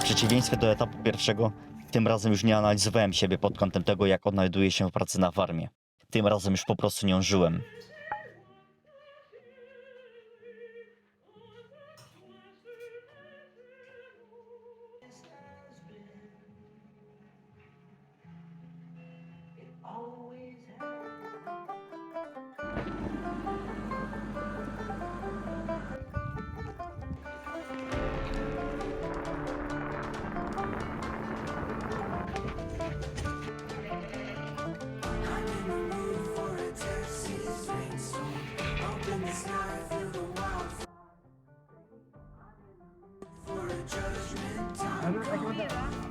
W przeciwieństwie do etapu pierwszego, tym razem już nie analizowałem siebie pod kątem tego, jak odnajduję się w pracy na farmie. Tym razem już po prostu nią żyłem. I don't, I don't know.